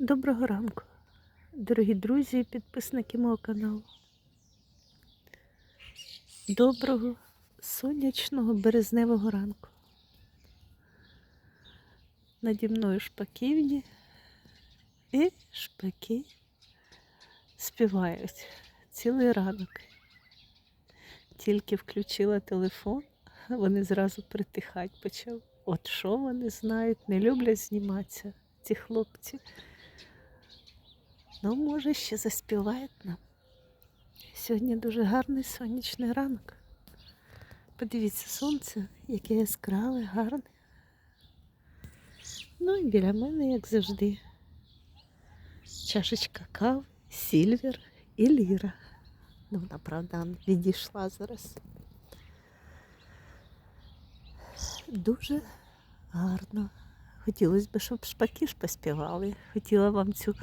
Доброго ранку, дорогі друзі і підписники мого каналу. Доброго сонячного березневого ранку. Наді мною шпаківні і шпаки співають цілий ранок. Тільки включила телефон, вони зразу притихати почали. От що вони знають, не люблять зніматися, ці хлопці. Ну, може, ще заспівають нам. Сьогодні дуже гарний сонячний ранок. Подивіться, сонце, яке яскраве, гарне. Ну і біля мене, як завжди, чашечка кави, сільвер і ліра. Ну, вона, правда, відійшла зараз. Дуже гарно. Хотілося б, щоб шпаки поспівали. Хотіла вам цю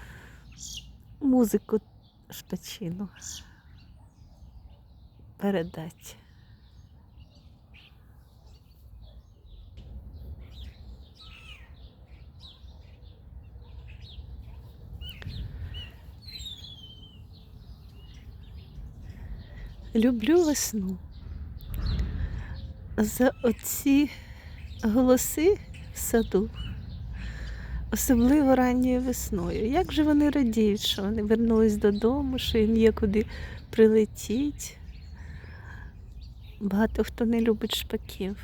музику шпачину передати. Люблю весну. За оці голоси в саду особливо ранньою весною. Як же вони радіють, що вони вернулись додому, що їм є куди прилетіть. Багато хто не любить шпаків.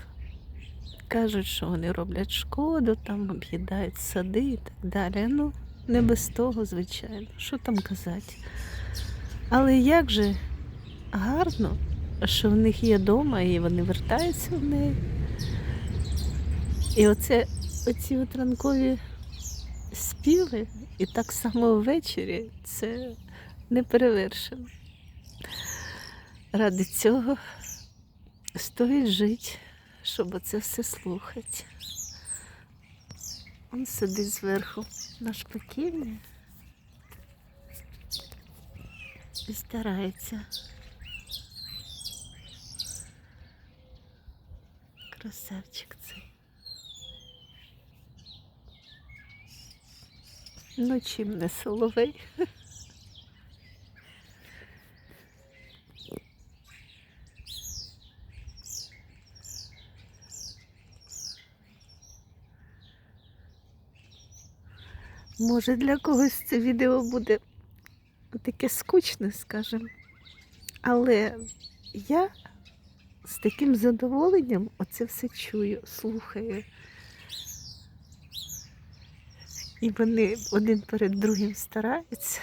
Кажуть, що вони роблять шкоду, там об'їдають сади і так далі. Ну, не без того, звичайно. Що там казати? Але як же гарно, що в них є дома і вони вертаються в неї. І оце оці от ранкові співи, і так само ввечері це не перевершено. Ради цього стоїть жити, щоб оце все слухати. Он сидить зверху на шпаківні і старається. Красавчик цей. Ну, чим не соловей. Може, для когось це відео буде таке скучне, скажімо. Але я з таким задоволенням оце все чую, слухаю. І вони один перед другим стараються.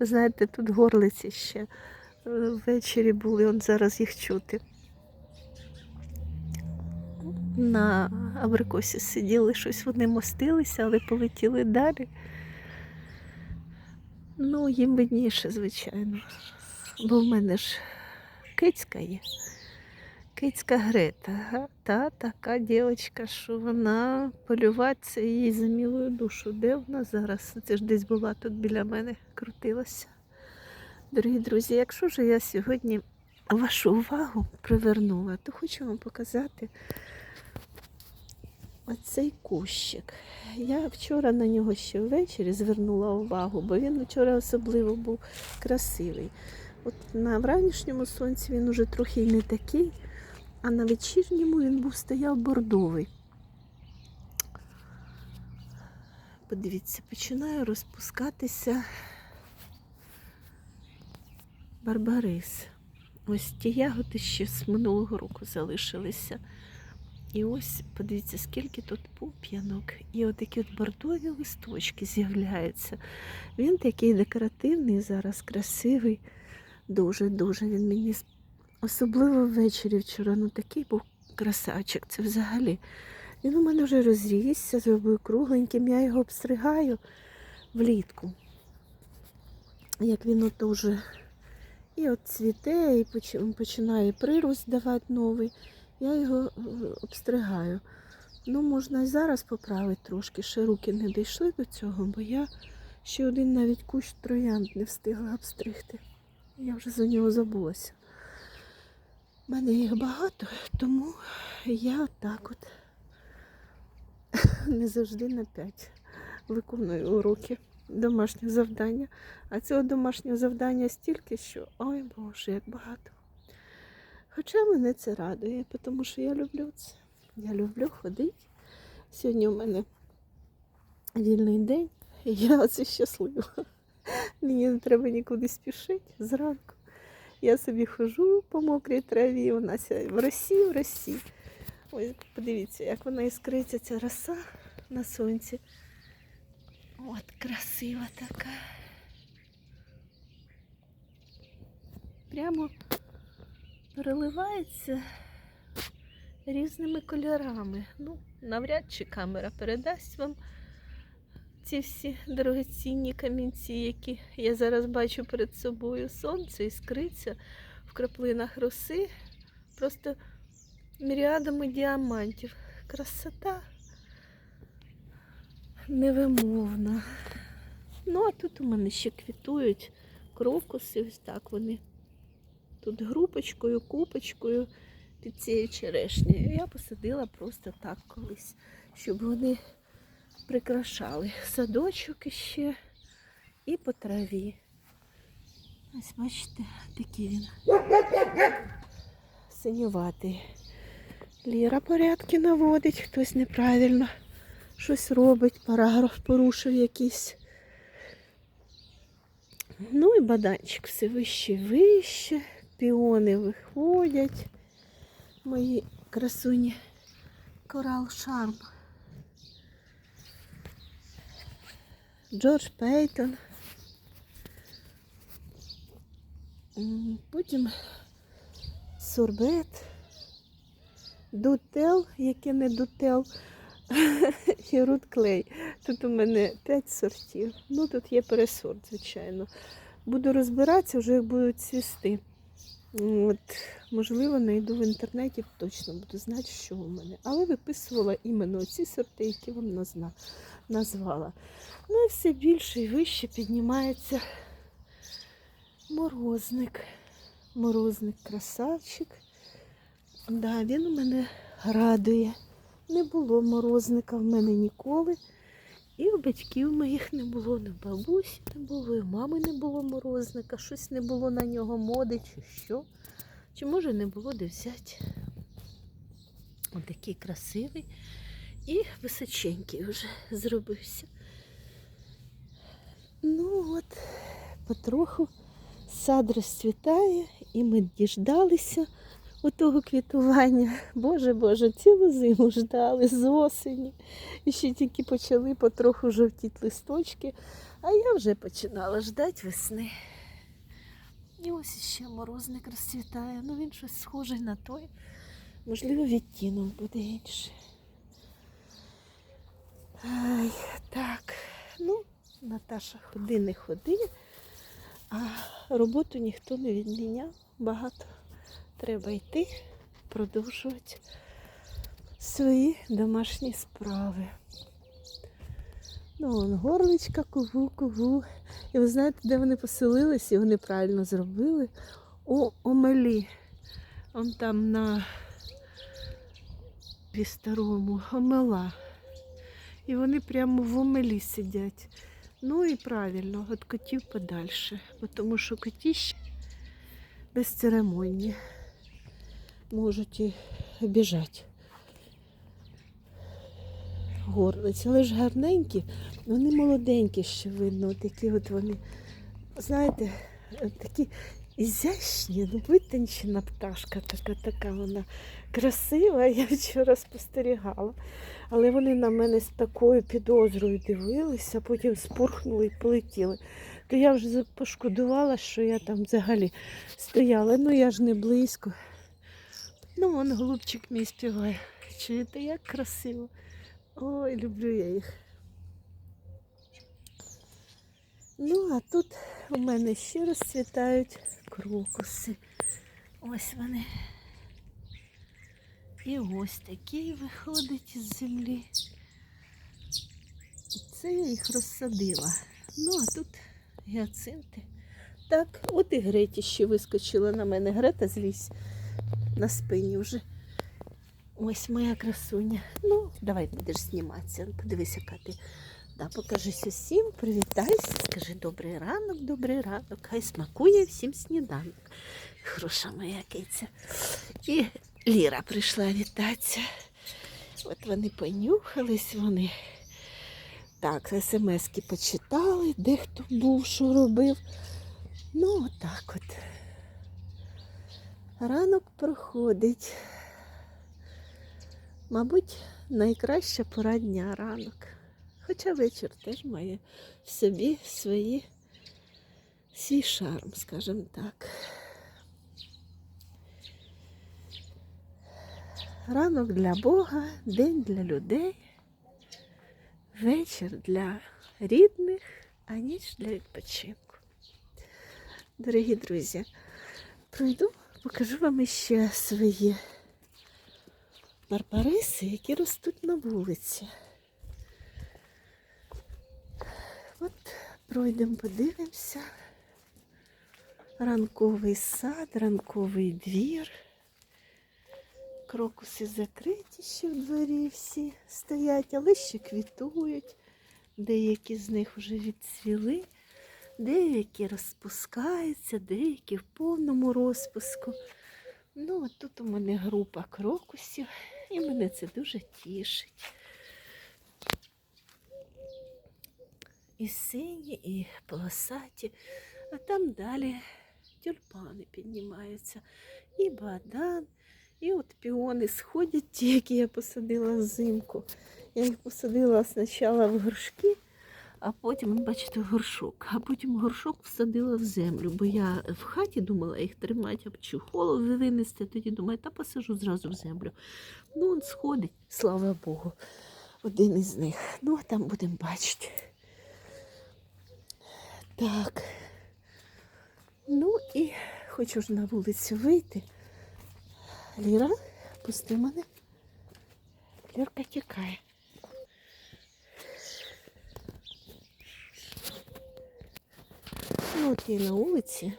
Ви знаєте, тут горлиці ще е, ввечері були, он зараз їх чути. На абрикосі сиділи, щось вони мостилися, але полетіли далі. Ну, їм видніше, звичайно. Бо в мене ж кицька є. Кицька Грета, та така дівчинка, що вона полювати це їй за мілою душу. Де вона зараз? Це ж десь була тут біля мене, крутилася. Дорогі друзі, якщо ж я сьогодні вашу увагу привернула, то хочу вам показати оцей кущик. Я вчора на нього ще ввечері звернула увагу, бо він вчора особливо був красивий. От на вранішньому сонці він уже трохи не такий, а на вечірньому він був стояв бордовий. Подивіться, починає розпускатися барбарис. Ось ті ягоди ще з минулого року залишилися. І ось подивіться, скільки тут пуп'янок. І отакі от бордові листочки з'являються. Він такий декоративний зараз, красивий. Дуже-дуже він мені с- особливо ввечері вчора. Ну такий був красавчик. Це взагалі. Він у мене вже розрісся, зробив кругленьким. Я його обстригаю влітку. Як він ото вже і от цвіте, і починає прирост давати новий. Я його обстригаю. Ну, можна і зараз поправити трошки. Ще руки не дійшли до цього, бо я ще один навіть кущ троянд не встигла обстригти. Я вже за нього забулася. У мене їх багато, тому я так от не завжди на п'ять виконую уроки, домашнє завдання. А цього домашнього завдання стільки, що ой Боже, як багато. Хоча мене це радує, тому що я люблю це. Я люблю ходити. Сьогодні у мене вільний день, і я оце щаслива. Мені не треба нікуди спішити зранку. Я собі хожу по мокрій траві, у нас в росі, в росі. Ось подивіться, як вона іскриться, ця роса на сонці. От красива така. Прямо переливається різними кольорами. Ну, навряд чи камера передасть вам ці всі дорогоцінні камінці, які я зараз бачу перед собою. Сонце іскриться в краплинах роси. Просто міріадами діамантів. Красота невимовна. Ну, а тут у мене ще квітують крокуси, ось так вони. Тут групочкою, купочкою під цією черешнею. Я посадила просто так колись, щоб вони прикрашали садочок іще і по траві. Ось бачите, такий він. Синюватий. Ліра порядки наводить, хтось неправильно щось робить, параграф порушив якийсь. Ну і баданчик все вище вище, піони виходять. Мої красуні корал шарм. Джордж Пейтон. Потім сорбет, дутел, яке не дутел, і рут клей. Тут у мене 5 сортів. Ну, тут є пересорт, звичайно. Буду розбиратися, вже будуть цвісти. От, можливо, знайду в інтернеті, точно буду знати, що у мене. Але виписувала іменно ці сорти, які вам назна- назвала. Ну і все більше і вище піднімається морозник. Морозник красавчик. Да, він мене радує. Не було морозника в мене ніколи. І у батьків моїх не було, в бабусі не було, і в мами не було морозника, щось не було на нього моди чи що. Чи може не було де взяти. Отакий красивий і височенький вже зробився. Ну от, потроху сад розцвітає, і ми діждалися отого квітування. Боже Боже, цілу зиму ждали з осені. І ще тільки почали потроху жовтіти листочки, а я вже починала ждати весни. І ось ще морозник розцвітає. Ну він щось схожий на той. Можливо, відтінок буде інший. Ай, так, ну, Наташа ходи не ходи, а роботу ніхто не відміняв. Багато треба йти, продовжувати свої домашні справи. Ну, вон горличка, кугу, кугу. І ви знаєте, де вони поселились, і вони правильно зробили. У Омелі. Он там на старому Омела. І вони прямо в Омелі сидять. Ну і правильно, від котів подальше. Тому що котіщі безцеремонні можуть і біжати. Горлиці, але ж гарненькі, вони молоденькі ще видно, такі от вони, знаєте, такі ізящні, ну витончена пташка, така така вона красива, я вчора спостерігала. Але вони на мене з такою підозрою дивилися, потім спурхнули і полетіли. То я вже пошкодувала, що я там взагалі стояла. Ну я ж не близько. Ну, вон голубчик мій співає. Чуєте, як красиво. Ой, люблю я їх. Ну, а тут у мене ще розцвітають крокуси. Ось вони. І ось такий виходить із землі. Це я їх розсадила. Ну, а тут гіацинти. Так, от і Греті ще вискочила на мене. Грета злізь на спині вже. Ось моя красуня. Ну, давай будеш зніматися. Подивись, яка ти Да, покажись усім, привітайся, скажи добрий ранок, добрий ранок. Хай смакує всім сніданок. Хороша моя киця. І Ліра прийшла вітатися. От вони понюхались, вони так, смски почитали, де хто був, що робив. Ну, отак от. Ранок проходить. Мабуть, найкраща пора дня ранок. Хоча вечір теж має в собі свої, свій шарм, скажімо так. Ранок для Бога, день для людей, вечір для рідних, а ніч для відпочинку. Дорогі друзі, пройду, покажу вам ще свої барбариси, які ростуть на вулиці. От пройдемо, подивимося. Ранковий сад, ранковий двір. Крокуси закриті ще в дворі всі стоять, але ще квітують. Деякі з них вже відцвіли, деякі розпускаються, деякі в повному розпуску. Ну, от тут у мене група крокусів, і мене це дуже тішить. І сині, і полосаті, а там далі тюльпани піднімаються, і бадан, і от піони сходять, ті, які я посадила взимку. Я їх посадила спочатку в горшки, а потім, бачите, в горшок. А потім горшок всадила в землю, бо я в хаті думала їх тримати, а чухолу винести. Тоді думаю, та посажу зразу в землю. Ну, он сходить, слава Богу, один із них. Ну, а там будемо бачити. Так. Ну і хочу ж на вулицю вийти. Ліра, пусти мене. Лірка тікає. Ну, от я на вулиці.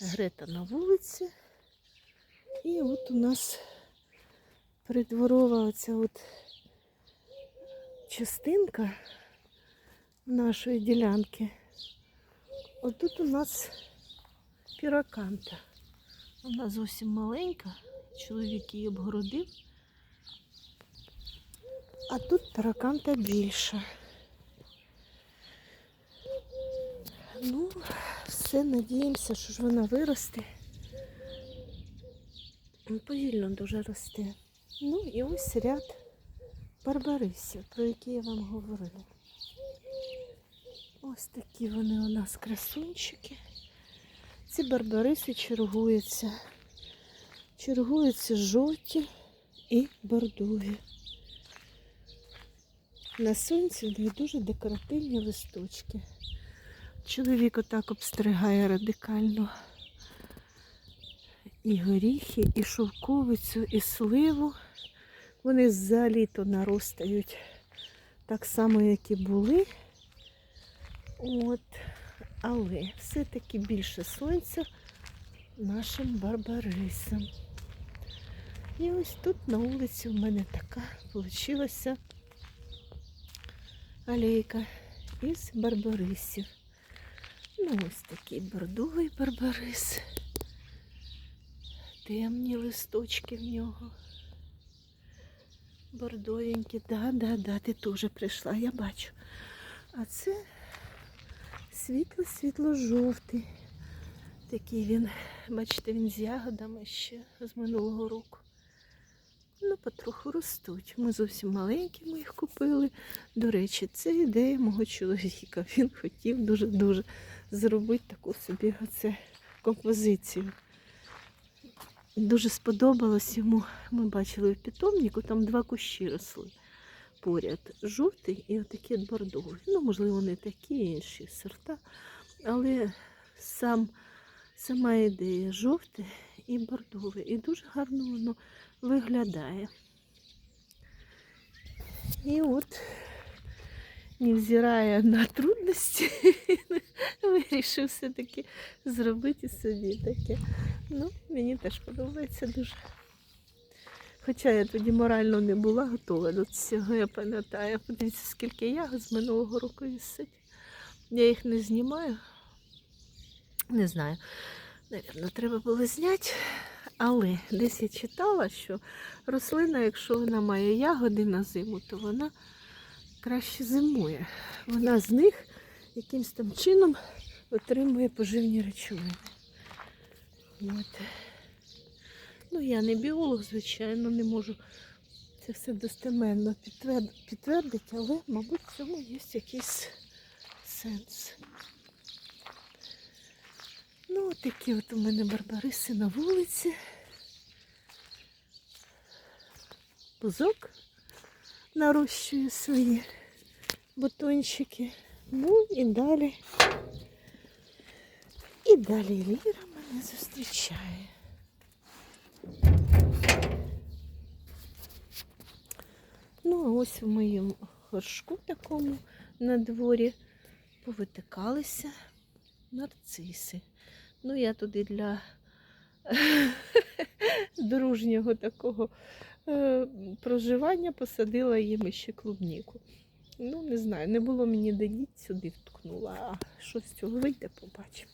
Грета на вулиці. І от у нас придворова оця от частинка нашої ділянки. Отут у нас піраканта. Вона зовсім маленька, чоловік її обгородив. А тут піраканта більша. Ну, все, надіємося, що ж вона виросте. Ну, Повільно дуже росте. Ну і ось ряд барбарисів, про які я вам говорила. Ось такі вони у нас красунчики. Ці барбариси чергуються. Чергуються жовті і бордові. На сонці них дуже декоративні листочки. Чоловік отак обстригає радикально. І горіхи, і шовковицю, і сливу. Вони за літо наростають так само, як і були. От. Але все-таки більше сонця нашим барбарисам. І ось тут на вулиці у мене така вийшла алейка із барбарисів. Ну, ось такий бордовий барбарис. Темні листочки в нього. Бордовенькі, да, да, да, ти теж прийшла, я бачу. А це світло-світло-жовтий. Такий він, бачите, він з ягодами ще з минулого року. Ну, потроху ростуть. Ми зовсім маленькі, ми їх купили. До речі, це ідея мого чоловіка. Він хотів дуже-дуже зробити таку собі оце композицію. Дуже сподобалось йому. Ми бачили в питомнику, там два кущі росли поряд. Жовтий і отакі от бордові. Ну, можливо, не такі інші сорта, але сам, сама ідея жовте і бордове. І дуже гарно воно виглядає. І от, невзирає на трудності, вирішив все-таки зробити собі таке. Ну, мені теж подобається дуже. Хоча я тоді морально не була готова до цього, я пам'ятаю. Подивіться, скільки ягод з минулого року висить. Я їх не знімаю. Не знаю. Навірно, треба було зняти. Але десь я читала, що рослина, якщо вона має ягоди на зиму, то вона краще зимує. Вона з них якимось там чином отримує поживні речовини. От. Ну, я не біолог, звичайно, не можу це все достеменно підтверд... підтвердити, але, мабуть, в цьому є якийсь сенс. Ну, такі от у мене барбариси на вулиці. Бузок нарощує свої бутончики. Ну і далі. І далі Ліра мене зустрічає. Ну, а ось в моєму горшку такому на дворі повитикалися нарциси. Ну, я туди для дружнього такого е, проживання посадила їм ще клубніку. Ну, не знаю, не було мені де сюди вткнула, а що з цього вийде, побачимо.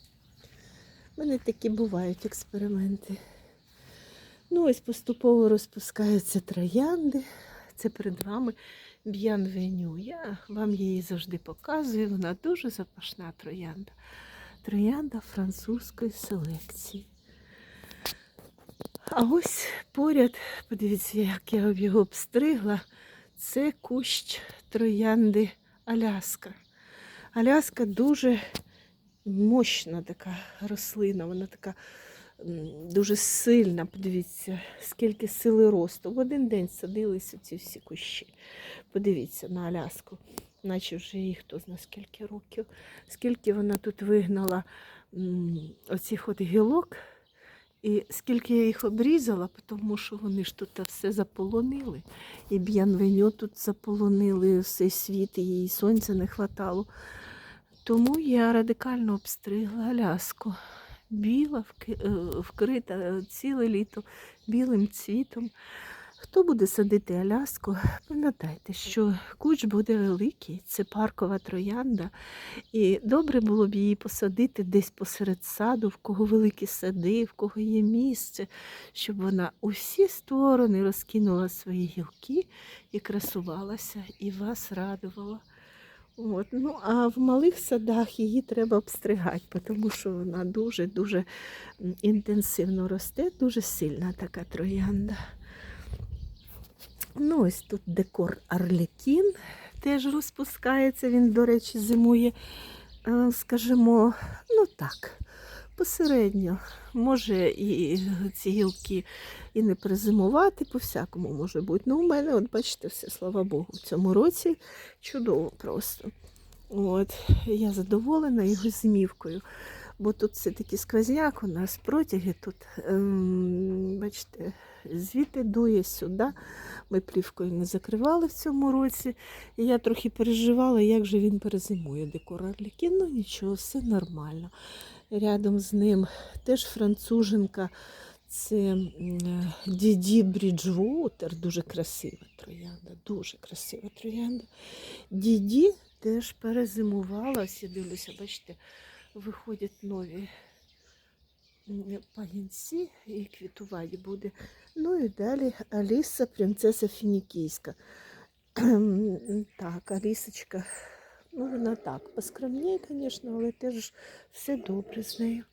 У мене такі бувають експерименти. Ну, ось поступово розпускаються троянди. Це перед вами б'янвеню. Я вам її завжди показую. Вона дуже запашна троянда. Троянда французької селекції. А ось поряд, подивіться, як я його обстригла. Це кущ троянди Аляска. Аляска дуже мощна така рослина, вона така дуже сильна. Подивіться, скільки сили росту. В один день садилися ці всі кущі. Подивіться на Аляску, наче вже їй хто зна скільки років, скільки вона тут вигнала оцих от гілок. І скільки я їх обрізала, тому що вони ж тут все заполонили. І б'янвеню тут заполонили все світ, і їй сонця не хватало. Тому я радикально обстригла Аляску. Біла, е, вкрита ціле літо білим цвітом. Хто буде садити Аляску, пам'ятайте, що куч буде великий, це паркова троянда. І добре було б її посадити десь посеред саду, в кого великі сади, в кого є місце, щоб вона у всі сторони розкинула свої гілки і красувалася, і вас радувала. От. Ну, а в малих садах її треба обстригати, тому що вона дуже-дуже інтенсивно росте, дуже сильна така троянда. Ну, ось тут декор Арлекін теж розпускається. Він, до речі, зимує, е, скажімо, ну так, посередньо. Може і ці гілки і не перезимувати, по-всякому може бути. Ну, у мене, от бачите, все, слава Богу, в цьому році чудово просто. От, я задоволена його зимівкою. Бо тут все-таки сквозняк у нас протяги тут, ем, бачите, звідти дує сюди. Ми плівкою не закривали в цьому році. І я трохи переживала, як же він перезимує декор Арлікін. Ну нічого, все нормально. Рядом з ним теж француженка. Це Діді Бріджвотер, дуже красива троянда, дуже красива троянда. Діді теж перезимувала. Я бачите, виходять нові пагінці і квітувати буде. Ну і далі Аліса, принцеса Фінікійська. Так, Алісочка, ну вона так, поскромніє, звісно, але теж все добре з нею.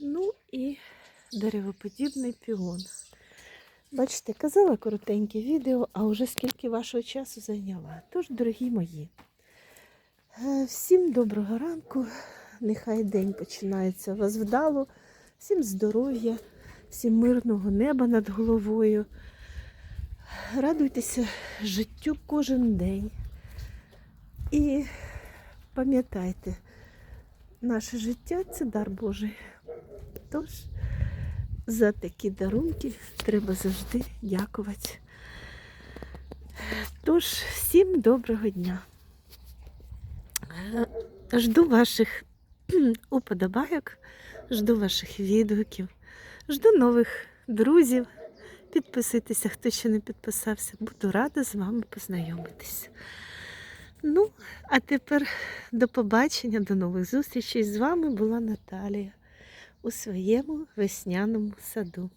Ну і деревоподібний піон. Бачите, казала коротеньке відео, а вже скільки вашого часу зайняла. Тож, дорогі мої, е, всім доброго ранку. Нехай день починається вас вдало. Всім здоров'я, всім мирного неба над головою. Радуйтеся життю кожен день. І пам'ятайте, наше життя це дар Божий. Тож за такі дарунки треба завжди дякувати. Тож, всім доброго дня. Жду ваших уподобайок, жду ваших відгуків, жду нових друзів, Підписуйтеся, хто ще не підписався. Буду рада з вами познайомитися. Ну, а тепер до побачення, до нових зустрічей. З вами була Наталія у своєму весняному саду.